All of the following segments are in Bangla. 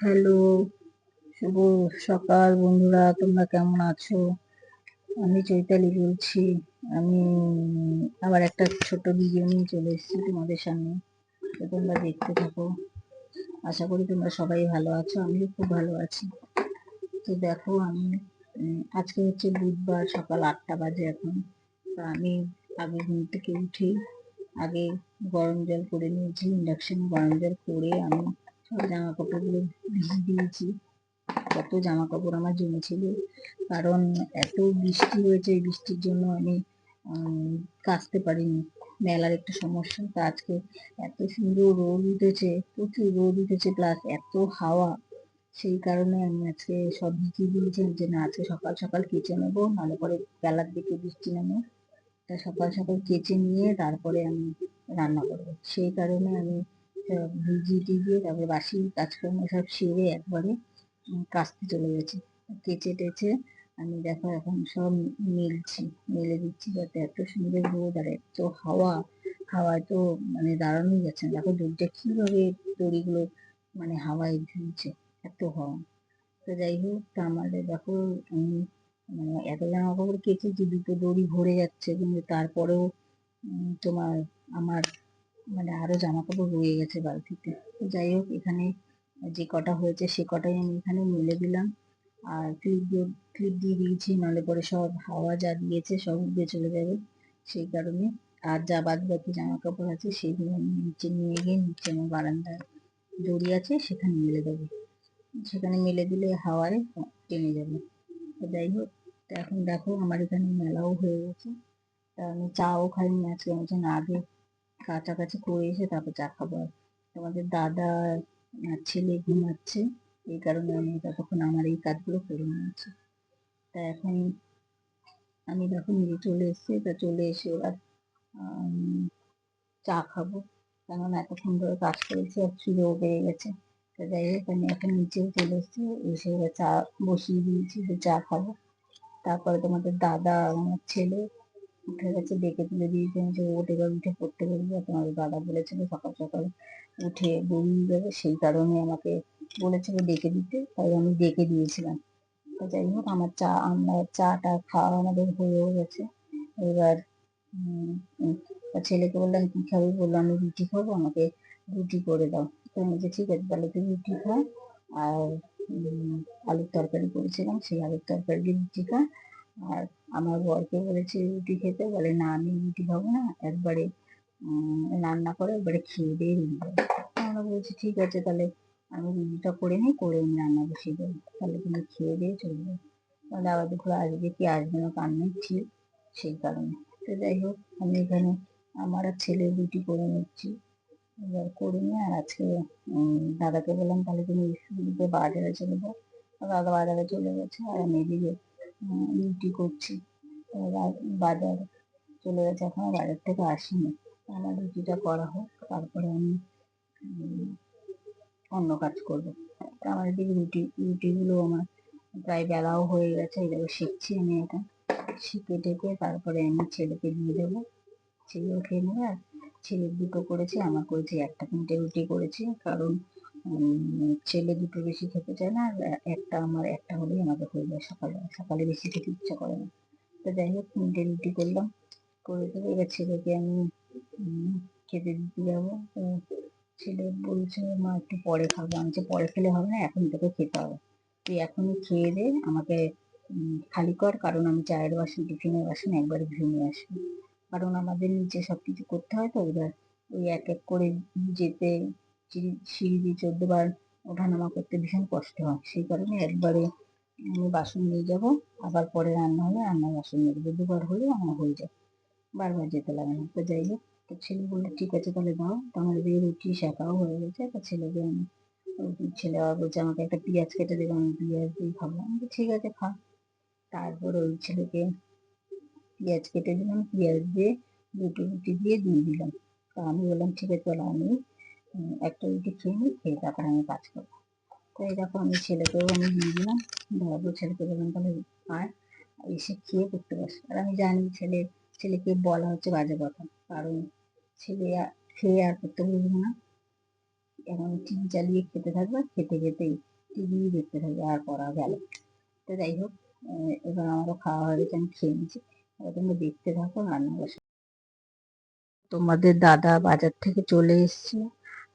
হ্যালো, শুভ সকাল বন্ধুরা, তোমরা কেমন আছো? আমি চৈতালি বলছি। আমি আবার একটা ছোট ভিডিও নিয়ে চলে এসেছি তোমাদের সামনে। তো তোমরা দেখতে থাকো। আশা করি তোমরা সবাই ভালো আছো, আমিও খুব ভালো আছি। তো দেখো, আমি আজকে হচ্ছে বুধবার সকাল আটটা বাজে এখন। তো আমি আগে ঘুম থেকে উঠে। আগে গরম জল করে নিয়েছি ইন্ডাকশনে গরম জল করে আমি জামা কাপড়গুলো দিয়েছি। কত জামা কাপড় আমার জমেছিল। কারণ এত বৃষ্টি হয়েছে, এই বৃষ্টির জন্য আমি কাচতে পারিনি। মেলার একটা সমস্যা। তো আজকে এত সুন্দর রোদ উঠেছে, প্রচুর রোদ উঠেছে প্লাস এত হাওয়া। সেই কারণে আমি আজকে সব ভিজিয়ে দিয়েছি যে, না, আজকে সকাল সকাল কেচে নেব, নাহলে পরে বেলার দিকে বৃষ্টি নামে তা সকাল সকাল কেচে নিয়ে তারপরে আমি রান্না করব। সেই কারণে আমি ভিজিয়ে টিজিয়ে তারপরে বাসি কাজকর্ম সব সেরে একবারে কাচতে চলে গেছে। কেচে টেচে আমি দেখো এখন সব মেলছি, মেলে দিচ্ছি যাতে এত সুন্দর রোদ আর এত হাওয়া, হাওয়ায় তো মানে দাঁড়ানোই যাচ্ছে। না দেখো দুধটা কীভাবে দড়িগুলো মানে হাওয়ায় ঝুলছে এত হাওয়া। তো যাই হোক, তা আমাদের দেখো আমি মানে এত জামা কাপড় কেচেছি, দুটো দড়ি ভরে যাচ্ছে, কিন্তু তারপরেও তোমার আমার মানে আরও জামা কাপড় রয়ে গেছে বালতিতে। যাই হোক, এখানে যে কটা হয়েছে সে কটাই আমি এখানে মেলে দিলাম। আর ক্লিপ দিয়ে ক্লিপ দিয়ে দিয়েছি, নাহলে পরে সব হাওয়া যা দিয়েছে সব উড়ে চলে যাবে সেই কারণে। আর যা বাদ বাকি জামা কাপড় আছে সেগুলো আমি নিচে নিয়ে গিয়ে নিচে আমার বারান্দায় দড়ি আছে সেখানে মেলে দেবো। সেখানে মেলে দিলে হাওয়ায় টেনে যাবে। তো যাই হোক, তো এখন দেখো আমার এখানে মেলাও হয়ে গেছে। তা আমি চাও খাইনি আজকে, আমি আগে কাছাকাছি করে এসে তারপর চা খাব। তোমাদের দাদা ছেলে ঘুমাচ্ছে, এই কারণে আমি ততক্ষণ আমার এই কাজগুলো করে নিয়েছি। তা এখন আমি দেখো নিজে চলে এসেছি, তা চলে এসে এবার চা খাব। কারণ এতক্ষণ ধরে কাজ করেছি, আর খিদেও বেড়ে গেছে। তা যাই হোক, আমি এখন নিচেও চলে এসেছি, এসে এবার চা বসিয়ে দিয়েছি যে চা খাব। তারপরে তোমাদের দাদা, আমার ছেলে উঠে গেছে, ডেকে তুলে দিয়েছে। যে ওট এবার, উঠে পড়তে বলব। তোমার দাদা বলেছিল, সকাল সকাল উঠে বেরিয়ে যাবে। সেই কারণে আমাকে বলেছিল ডেকে দিতে। তাই আমি ডেকে দিয়েছিলাম। তো যাই হোক, আমার চা, আমরা চাটা খাওয়া আমাদের হয়েও গেছে। এবার ছেলেকে বললাম, কি খাবি? বলল, আমি রুটি খাব, আমাকে রুটি করে দাও। তো আমি যে ঠিক আছে, তাহলে তুই রুটি খা। আর আলুর তরকারি করেছিলাম, সেই আলুর তরকারি রুটি খা। আর আমার বরকে বলেছি, রুটি খেতে? বলে, না, আমি রুটি খাব না, একবারে রান্না করে একবারে খেয়ে দিয়ে রুটি আমরা বলছি, ঠিক আছে, তাহলে আমি রুটিটা করে নিই, করে আমি রান্না বসিয়ে দেবো। তাহলে তুমি খেয়ে দিয়ে চলে যাবে আবার দেখো, আজকে কি আসবে না নেই ঠিক সেই কারণে। তো যাই হোক, আমি এখানে আমার আর ছেলে রুটি করে নিচ্ছি। এবার করে নিয়ে আর আজকে দাদাকে বললাম, তাহলে তুমি স্কুলে বাজারে চলে যাও। দাদা বাজারে চলে গেছে, আর আমি এদিকে ডিউটি করছি। বাজার চলে গেছে এখনও, বাজার থেকে আসিনি। আমার রুটিটা করা হোক, তারপরে আমি অন্য কাজ করব। আমার এদিকে রুটি, রুটিগুলো আমার প্রায় বেলাও হয়ে গেছে এই দেখো শিখছি আমি এটা। শিখে টেকে তারপরে আমি ছেলেকে দিয়ে দেবো। ছেলেও খেয়ে নেবে, আর ছেলে দুটো করেছি আমার করেছি একটা তিনটে রুটি করেছি, কারণ ছেলে দুটো বেশি খেতে চায় না, আর একটা আমার, একটা হলেই আমাকে হয়ে যায় সকালে সকালে বেশি খেতে ইচ্ছা করে না। তো যাই হোক তিনটে রুটি করলাম, করে দেবো। এবার ছেলেকে আমি খেতে দিতে যাব। তো ছেলে বলছে, মা, একটু পরে খাব। আমি পরে খেলে হবে না, এখন তোকে খেতে হবে। তুই এখনই খেয়ে দে, আমাকে খালি কর, কারণ আমি চায়ের বাসন, টিফিনের বাসন একবারে নিয়ে আসব। কারণ আমাদের নিচে সব কিছু করতে হয় তো, এবার ওই এক এক করে যেতে সিঁড়ি সিঁড়ি দিয়ে চোদ্দ বার ওঠানামা করতে ভীষণ কষ্ট হয়। সেই কারণে একবারে আমি বাসন নিয়ে যাব, আবার পরে রান্না হলে রান্নার বাসন নিয়ে যাব দুবার হলে আমার হয়ে যায় বারবার যেতে লাগে না। তো যাই হোক, তো ছেলে বলল ঠিক আছে তাহলে দাও তো আমার দিয়ে রুটি শেখাও হয়ে গেছে। তো ছেলেকে আমি ছেলে আবার বলছে, আমাকে একটা পেঁয়াজ কেটে দেবে, আমি পেঁয়াজ দিয়ে খাব। আমি ঠিক আছে, খা। তারপর ওই ছেলেকে পেঁয়াজ কেটে দিলাম, পেঁয়াজ দিয়ে দুটো রুটি দিয়ে দিয়ে দিলাম। তো আমি বললাম, ঠিক আছে, তাহলে আমি একটা রুটি খেয়ে নিই খেয়ে তারপরে আমি কাজ করব। তো দেখো, আমি ছেলেকেও আমি দিয়ে দিলাম বড় ছেলেকে বললাম, তাহলে আর এসে খেয়ে করতে বসে। আর আমি জানি ছেলে, ছেলেকে বলা হচ্ছে বাজে কথা। কারণ ছেলে খেয়ে আর করতে বলব না। এখন টিভি চালিয়ে খেতে থাকবে, খেতে খেতেই টিভি দেখতে থাকবে, আর করা গেল তো যাই হোক এবার আমারও খাওয়া হয়ে গেছে, আমি খেয়ে নিচ্ছি এবার তোমরা দেখতে থাকো রান্না বসে তোমাদের দাদা বাজার থেকে চলে এসেছে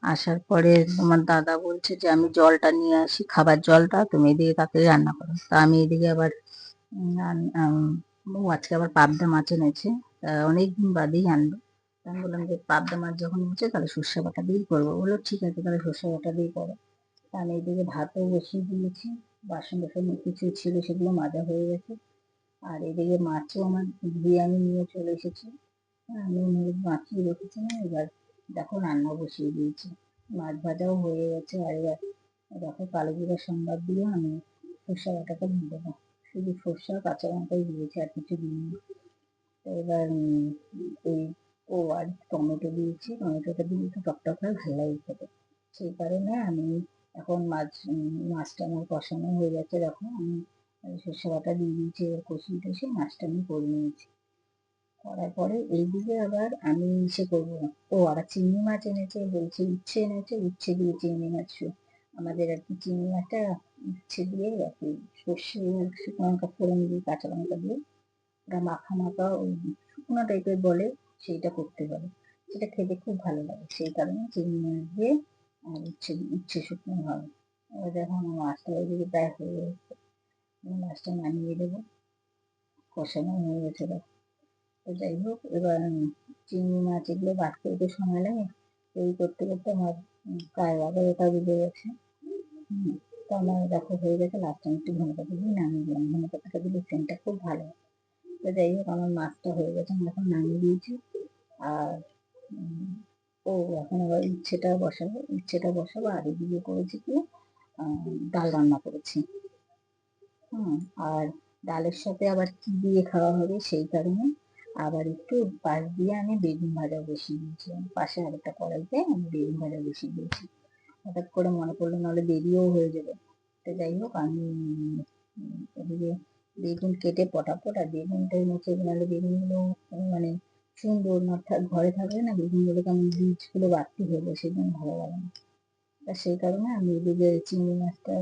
আসার পরে তোমার দাদা বলছে যে আমি জলটা নিয়ে আসি খাবার জলটা তুমি এদিকে তাড়াতাড়ি রান্না করো। তা আমি এদিকে আবার ও আজকে আবার পাবদা মাছ এনেছে। তা অনেকদিন বাদেই আনলো। আমি বললাম যে পাবদা মাছ যখন এনেছে তাহলে সর্ষে বাটা দিয়েই করব। বলল ঠিক আছে তাহলে সর্ষে বাটা দিয়েই করো। আমি এদিকে ভাতও বসিয়ে দিয়েছি। বাসন টাসন কিছু ছিল সেগুলো মাজা হয়ে গেছে। আর এদিকে মাছও আমার ধুয়ে আমি নিয়ে চলে এসেছি। হ্যাঁ, আমি মাখিয়ে রেখেছি না এবার দেখো রান্না বসিয়ে দিয়েছি। মাছ ভাজাও হয়ে গেছে, আর এবার দেখো কালো জিরা সম্বাদ দিয়ে আমি সর্ষে বাটাটা দিয়ে দেবো শুধু সর্ষে, কাঁচা লঙ্কাই দিয়েছি, আর কিছু দিইনি। তো এবার এই ও আর টমেটো দিয়েছি। টমেটোটা দিলে একটু টকটক করে ভালো লাগে খেতে। সেই কারণে আমি এখন মাছ মাছটা আমার কষানো হয়ে যাচ্ছে দেখো। আমি সর্ষে বাটা দিয়ে দিয়েছি, এবার কষিয়ে টষিয়ে মাছটা আমি করে নিয়েছি। করার পরে এইদিকে আবার আমি ইসে করব। ও, আবার চিংড়ি মাছ এনেছে, বলছে উচ্ছে এনেছে, উচ্ছে দিয়ে চিংড়ি মাছ আমাদের আর কি চিংড়ি মাছটা উচ্ছে দিয়ে আর কি সর্ষে, শুকনো লঙ্কা ফোড়ন দিয়ে, কাঁচা লঙ্কা দিয়ে ওটা মাখা মাখা ওই শুকনো টাইপের বলে সেইটা করতে পারে সেটা খেতে খুব ভালো লাগে, সেই কারণে চিংড়ি মাছ দিয়ে আর উচ্ছে উচ্ছে শুকনো হবে। এবার দেখো আমার মাছটা ওইদিকে প্রায় হয়ে গেছে। মাছটা নামিয়ে দেবো। কষানো হয়ে গেছে দেখো। তো যাই হোক, এবার চিংড়ি মাছ এগুলো বাটতে একটু সময় লাগে, এই করতে করতে আমার প্রায় এগারোটা বেজে গেছে। তো আমার দেখো হয়ে গেছে লাস্ট আমি একটু ধনে দিয়ে নামিয়ে দিলাম ধনে পাতাটা দিলে সেন্টটা খুব ভালো তো যাই হোক, আমার মাছটা হয়ে গেছে, আমি এখন নামিয়ে দিয়েছি আর ও, এখন আবার ইচ্ছেটা বসাবো ইচ্ছেটা বসাবো, আর এদিকে করেছি কি ডাল রান্না করেছি। হুম, আর ডালের সাথে আবার কি দিয়ে খাওয়া হবে সেই কারণে আবার একটু পাশ দিয়ে আমি বেগুন ভাজা বসিয়ে দিয়েছি পাশে আরেকটা কড়াইতে আমি বেগুন ভাজা বসিয়ে দিয়েছি। হঠাৎ করে মনে পড়ল নাহলে দেরিও হয়ে যাবে। তো যাই হোক আমি এদিকে বেগুন কেটে পটাপট আর বেগুনটা মুখে নাহলে বেগুনগুলো মানে সুন্দর না ঘরে থাকলে না বেগুনগুলো কেমন বীজগুলো বাড়তি হয়ে যায় সেই জন্য ভালো লাগে না। তা সেই কারণে আমি এদিকে চিংড়ি মাছটা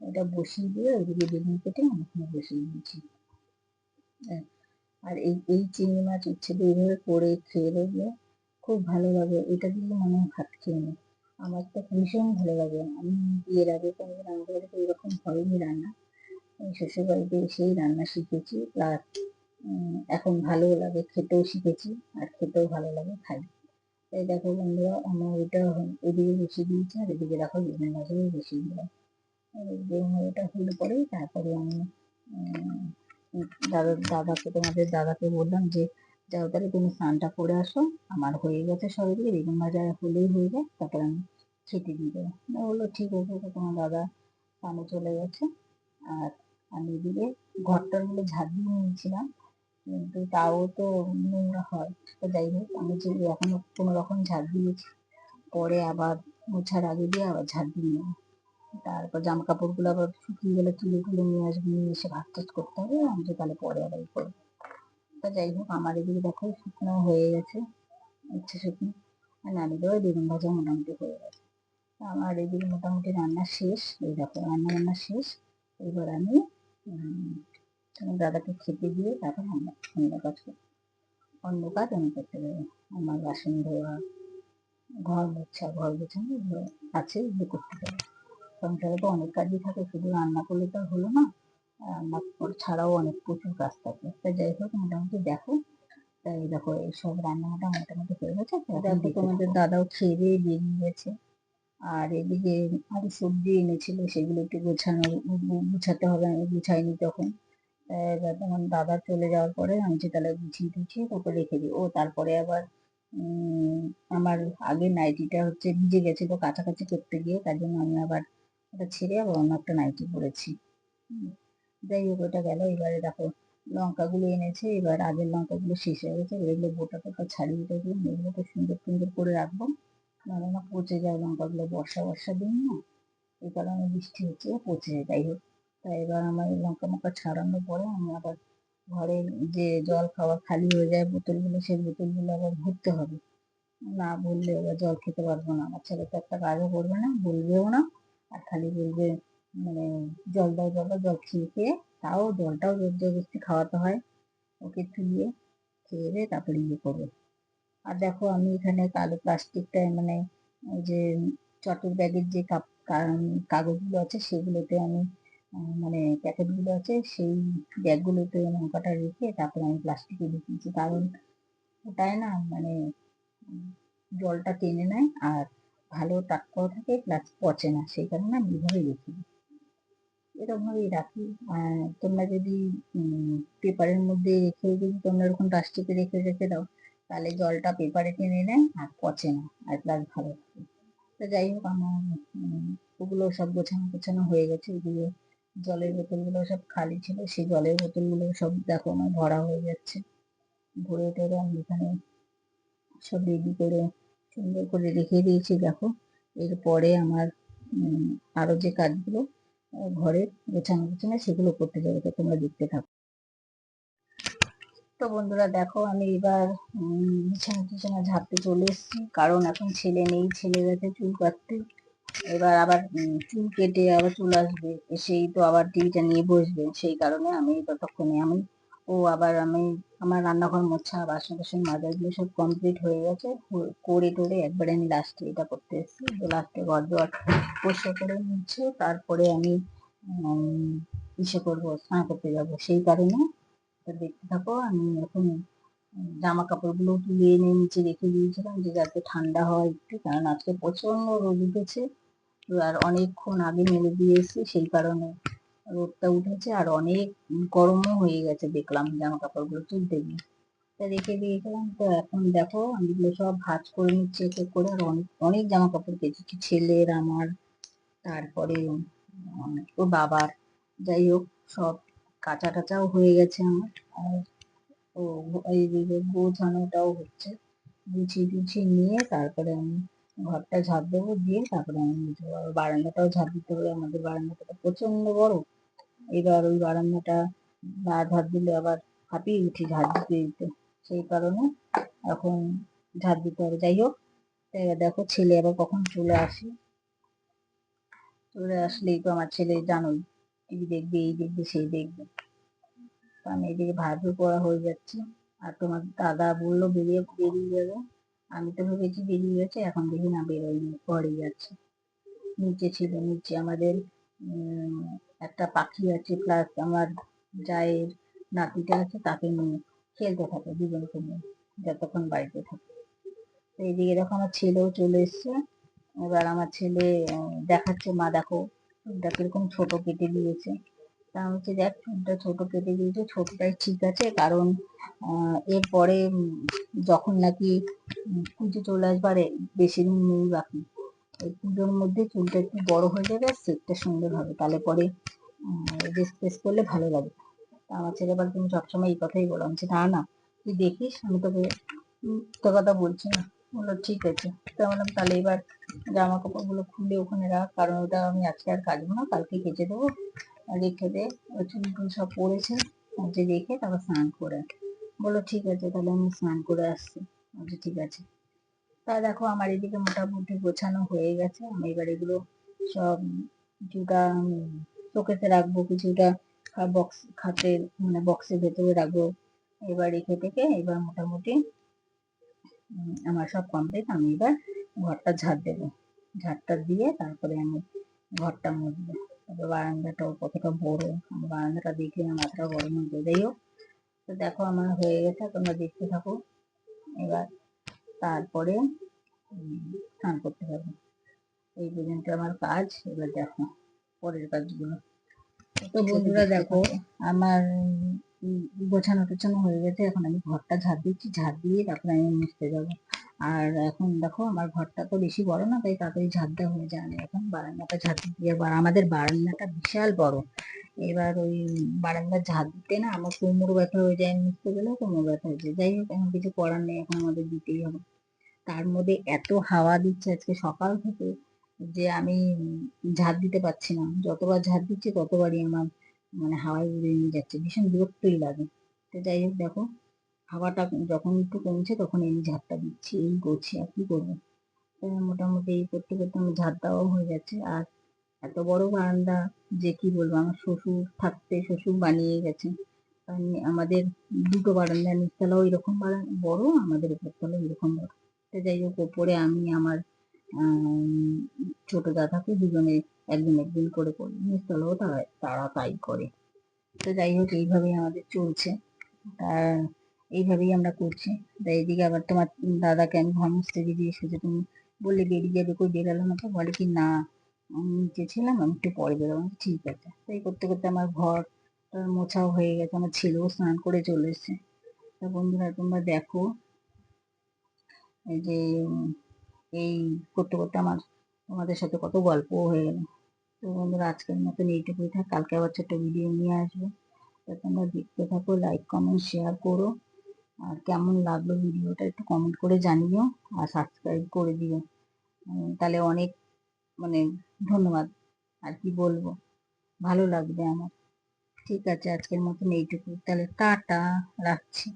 এটা বসিয়ে দিয়ে ওইদিকে বেগুন কেটে আমি বসিয়ে দিয়েছি। হ্যাঁ, আর এই এই চিংড়ি মাছ ইচ্ছে এইভাবে করে খেয়ে দেখবে খুব ভালো লাগে। এটা দিয়ে মনে হয় ভাত খেয়ে নি আমার তো ভীষণ ভালো লাগে। আমি বিয়ের আগে কোনোদিন আমাদের বাড়িতে এরকম হয়নি রান্না। শ্বশুর বাড়িতে এসেই রান্না শিখেছি। প্লাস এখন ভালো লাগে, খেতেও শিখেছি। আর খেতেও ভালো লাগে খাই। তাই দেখো বন্ধুরা, আমার ওইটা এদিকে বসিয়ে দিয়েছি আর এদিকে দেখো বেগুন মাছও বসিয়ে দিলাম। বেগুন ভাজাটা হলে পরেই তারপরে আমি দাদা, দাদাকে, তোমাদের দাদাকে বললাম যে, যাও তাহলে তুমি স্নানটা করে আসো। আমার হয়ে গেছে সবাই দিকে বেগুন ভাজা হলেই হয়ে যায় তারপর আমি খেতে দিয়ে দেবো। বলল, ঠিক আছে, তো তোমার দাদা স্নানে চলে গেছে। আর আমি এদিকে ঘরটার মধ্যে ঝাড় দিয়ে নিয়েছিলাম, কিন্তু তাও তো নোংরা হয়। তো যাই হোক, আমি যে এখনও কোনো রকম ঝাড় দিয়েছি, পরে আবার মোছার আগে দিয়ে আবার ঝাড় দিয়ে নেব। তারপর জামা কাপড়গুলো আবার শুকিয়ে গেলে তুলে তুলে নিয়ে আসব, নিয়ে এসে ভাত টাত করতে হবে আমি তো তাহলে পরে আবার করব। তা যাই হোক, আমার এদিকে দেখো শুকনো হয়ে গেছে ইচ্ছে শুকনো। আর নামিলেও বেগুন ভাজা মোটামুটি হয়ে গেছে। আমার এদিকে মোটামুটি রান্না শেষ, এই দেখো রান্না বান্না শেষ। এবার আমি দাদাকে খেতে দিয়ে তারপর অন্য অন্য কাজ করি অন্য কাজ আমি করতে পারি আমার বাসন ধোয়া, ঘর মোছা, ঘর গোছানো আছে, এগুলো করতে পারব সংসারে তো অনেক কাজই থাকে শুধু রান্না করলে তো আর হলো না। রান্না ছাড়াও অনেক প্রচুর কাজ থাকে। তা যাই হোক মোটামুটি দেখো। তাই দেখো এইসব রান্নাটা মোটামুটি হয়ে গেছে। দেখো তোমাদের দাদাও খেয়ে দিয়ে বেরিয়ে গেছে। আর এদিকে আরও সবজি এনেছিল সেগুলো একটু গোছানো গুছাতে হবে আমি গুছাইনি তখন। এবার তোমার দাদা চলে যাওয়ার পরে আমি যে তাহলে গুছিয়ে টুছিয়ে তারপর রেখে দিই। ও তারপরে আবার উম, আমার আগে নাইটিটা হচ্ছে ভিজে গেছিল কাছাকাছি করতে গিয়ে তার জন্য আমি আবার ওটা ছেড়ে আবার অন্য একটা নাইটি পরেছি। যাই হোক, ওটা গেল। এবারে দেখো, লঙ্কাগুলো এনেছে। এবার আগের লঙ্কাগুলো শেষ হয়ে গেছে। এগুলো বোটা টোটা ছাড়িয়ে টাড়িয়ে এগুলোকে সুন্দর সুন্দর করে রাখব। নাহলে না পচে যায় লঙ্কাগুলো বর্ষা বর্ষা দিন, না? এই কারণে বৃষ্টি হচ্ছে পচে যায়। যাই হোক তাই এবার আমার এই লঙ্কা মঙ্কা ছাড়ানোর পরে আমি আবার ঘরে যে জল খাওয়া খালি হয়ে যায় বোতলগুলো, সেই বোতলগুলো আবার ভরতে হবে। না বললে এবার জল খেতে পারব না। আমার ছেলে তো একটা কাজও করবে না, বলবেও না। আর খালি বলবে মানে জল দাও জল দাও জল খেয়ে খেয়ে তাও জলটাও জোর জবরদস্তি খাওয়াতে হয় ওকে তুলিয়ে খেয়ে দিয়ে তারপরে ইয়ে করবে। আর দেখো আমি এখানে কালো প্লাস্টিকটা মানে ওই যে চটের ব্যাগের যে কাপ কাগজগুলো আছে সেগুলোতে আমি মানে প্যাকেটগুলো আছে সেই ব্যাগগুলোতে লঙ্কাটা রেখে তারপরে আমি প্লাস্টিকে রেখেছি কারণ ওটায় না মানে জলটা টেনে নেয় আর ভালো টাক টাটকাও থাকে প্লাস পচে না, সেই কারণে আমি এইভাবে রেখে দিই। এরকম ভাবেই রাখি তোমরা যদি পেপারের মধ্যে রেখে, যদি তোমরা এরকম প্লাস্টিকে রেখে রেখে দাও, তাহলে জলটা পেপারে টেনে নেয় আর পচে না, আর প্লাস ভালো থাকে। তো যাই হোক, আমার ওগুলো সব গোছানো গোছানো হয়ে গেছে। ওগুলো জলের বোতলগুলো সব খালি ছিল, সেই জলের বোতলগুলো সব দেখো আমার ভরা হয়ে যাচ্ছে। ভরে টরে আমি এখানে সব রেডি করে সুন্দর করে রেখে দিয়েছি, দেখো। এরপরে আমার আরও যে কাজগুলো ঘরের গোছানো গোছানো, সেগুলো করতে যাবে। তো তোমরা দেখতে থাকো। তো বন্ধুরা, দেখো, আমি এবার বিছানা টিছানা ঝাড়তে চলে এসেছি। কারণ এখন ছেলে নেই ছেলে গেছে চুল কাটতে। এবার আবার চুল কেটে আবার চুল আসবে। এসেই তো আবার টিভিটা নিয়ে বসবে। সেই কারণে আমি ততক্ষণে আমি ও আবার আমি আমার রান্নাঘর মোছা বাসন টাসন মাজা, এগুলো সব কমপ্লিট হয়ে গেছে। করে টোরে একবারে আমি লাস্টে এটা করতে এসেছি। তো লাস্টে ঘর দোয়ার পরিষ্কার করে নিচ্ছে। তারপরে আমি ইসে করব, স্নান করতে যাব। সেই কারণে দেখতে থাকো, আমি এখন জামা কাপড়গুলো তুলে এনে নিচে রেখে দিয়েছিলাম যে যাতে ঠান্ডা হয় একটু, কারণ আজকে প্রচণ্ড রোদ উঠেছে। আর অনেকক্ষণ আগে মেলে এসেছি, সেই কারণে রোদটা উঠেছে আর অনেক গরমও হয়ে গেছে দেখলাম জামা কাপড়গুলো তুলতে গিয়ে। তা রেখে দিয়েছিলাম। তো এখন দেখো আমি এগুলো সব ভাঁজ করে নিচ্ছি এক করে আর অনেক অনেক জামা কাপড় কেচেছি ছেলের আমার, তারপরে ওর বাবার। যাই হোক, সব কাঁচা টাচাও হয়ে গেছে আমার। আর ও এইদিকে গোছানোটাও হচ্ছে, গুছিয়ে টুছিয়ে নিয়ে তারপরে আমি ঘরটা ঝাঁপ দেবো, দিয়ে তারপরে আমি। বারান্দাটাও ঝাঁপ দিতে হবে। আমাদের বারান্দাটা প্রচণ্ড বড়। এবার ওই বারান্দাটা না ঝাড় দিলে আবার হাঁপিয়ে উঠি ঝাড় দিতে দিতে। সেই কারণে এখন ঝাড় দিতে হবে। যাই হোক এবার দেখো ছেলে আবার কখন চলে আসে। চলে আসলেই তো আমার ছেলে জানোই টিভি দেখবে, এই দেখবে, সেই দেখবে। আমি এদিকে ভাজও করা হয়ে যাচ্ছে। আর তোমার দাদা বলল বেরিয়ে বেরিয়ে যাবে। আমি তো ভেবেছি বেরিয়ে গেছে, এখন দেখি না বেরোয়নি ঘরে যাচ্ছে নিচে ছিল, নিচে আমাদের একটা পাখি আছে প্লাস আমার জায়ের নাতিটা আছে, তাকে নিয়ে খেলতে থাকে দুজনকে নিয়ে, যতক্ষণ বাড়িতে থাকে। তো এইদিকে দেখো আমার ছেলেও চলে এসছে। এবার আমার ছেলে দেখাচ্ছে, মা, দেখো চুলটা কীরকম ছোট কেটে দিয়েছে। তা বলছি, দেখ চুলটা ছোট কেটে দিয়েছে, ছোটটাই ঠিক আছে, কারণ এরপরে যখন নাকি পুজো চলে আসবে বেশি দিন নেই বাকি। এই পুজোর মধ্যে চুলটা একটু বড় হয়ে যাবে, আর সেটটা সুন্দর হবে। তাহলে পরে ড্রেস ফ্রেস করলে ভালো লাগে। আমার ছেলে বলে, তুমি সবসময় এই কথাই বলো। আমি না না, তুই দেখিস, আমি তোকে তোর কথা বলছি না। বলল ঠিক আছে। তো বললাম, তাহলে এবার জামা কাপড়গুলো খুলে ওখানে রাখ, কারণ ওটা আমি আজকে আর কাচবো না, কালকে কেচে দেবো। রেখে দে, ওই চুল টুল সব পড়েছে যে রেখে তারপর স্নান করে বলল ঠিক আছে, তাহলে আমি স্নান করে আসছি। বলছি, ঠিক আছে। তা দেখো, আমার এদিকে মোটামুটি গোছানো হয়ে গেছে। আমি এবার এগুলো সব কিছুটা শোকেসে রাখব, কিছুটা বক্স খাটের মানে বক্সের ভেতরে রাখব। এবার রেখে থেকে এবার মোটামুটি আমার সব কমপ্লিট আমি এবার ঘরটা ঝাড় দেবো। ঝাড়টা দিয়ে তারপরে আমি ঘরটা মুছবো। তারপর বারান্দাটাও কতটা বড় বারান্দাটা দেখে আমার মাথাটা গরম যাই হোক। তো দেখো আমার হয়ে গেছে, তোমরা দেখতে থাকো। এবার তারপরে স্নান করতে পারব এই পর্যন্ত আমার কাজ, এবার দেখো। পরের কাজগুলো। তো বন্ধুরা দেখো আমার গোছানো টোছানো হয়ে গেছে এখন আমি ঘরটা ঝাড় দিচ্ছি ঝাড় দিয়ে তারপরে আমি মুছতে যাব। আর এখন দেখো আমার ঘরটা তো বেশি বড় না তাই তাড়াতাড়ি ঝাড় দেওয়া হয়ে যায় এখন। বারান্দাটা ঝাড় আর আমাদের বারান্দাটা বিশাল বড়। এবার ওই বারান্দা ঝাড় দিতে না আমার কোমর ব্যথা হয়ে যায় মুছতে গেলেও কোমর ব্যথা হয়ে যায়। যাই হোক এখন কিছু করার নেই এখন আমাদের দিতেই হবে। তার মধ্যে এত হাওয়া দিচ্ছে আজকে সকাল থেকে যে আমি ঝাড় দিতে পারছি না। যতবার ঝাড় দিচ্ছি ততবারই আমার মানে হাওয়ায় উড়ে নিয়ে যাচ্ছে। ভীষণ বিরক্তই লাগে। তো যাই হোক দেখো হাওয়াটা যখন একটু কমছে তখন এই ঝাড়টা দিচ্ছি এই করছি আর কি করব? মোটামুটি এই করতে করতে আমার ঝাড় দেওয়াও হয়ে যাচ্ছে। আর এত বড় বারান্দা যে কি বলব আমার শ্বশুর থাকতে শ্বশুর বানিয়ে গেছে। আমাদের দুটো বারান্দা নিচতলাও এরকম বড় আমাদের উপরতলাও এরকম বড়। তো যাই হোক ওপরে আমি আমার আম, ছোট দাদাকে দুজনে একদিন একদিন করে করি নিচতলাও তারা তারা তাই করে। তো যাই হোক এইভাবেই আমাদের চলছে। আর এইভাবেই আমরা করছি। তা এইদিকে আবার তোমার দাদাকে আমি মুছতে দিয়ে এসেছে। তুমি বললে বেরিয়ে যাবে কই বেরালো না তো? বলে কি না নিচে ছিলাম আমি একটু পরে বলছি, ঠিক আছে। তাই করতে করতে আমার ঘর মোছাও হয়ে গেছে। আমার ছেলেও স্নান করে চলে এসেছে। তা বন্ধুরা তোমরা দেখো এই যে এই করতে করতে আমার তোমাদের সাথে কত গল্পও হয়ে গেল। তো বন্ধুরা, আজকের মতন এইটুকুই থাক। কালকে আবার ছোট্ট ভিডিও নিয়ে আসব। তো তোমরা দেখতে থাকো লাইক কমেন্ট শেয়ার করো। আর কেমন লাগল ভিডিওটা একটু কমেন্ট করে জানিও আর সাবস্ক্রাইব করে দিও। তাহলে অনেক মানে ধন্যবাদ। আর কি বলব? ভালো লাগবে আমার। ঠিক আছে, আজকের মতন এইটুকু তাহলে টাটা, রাখছি।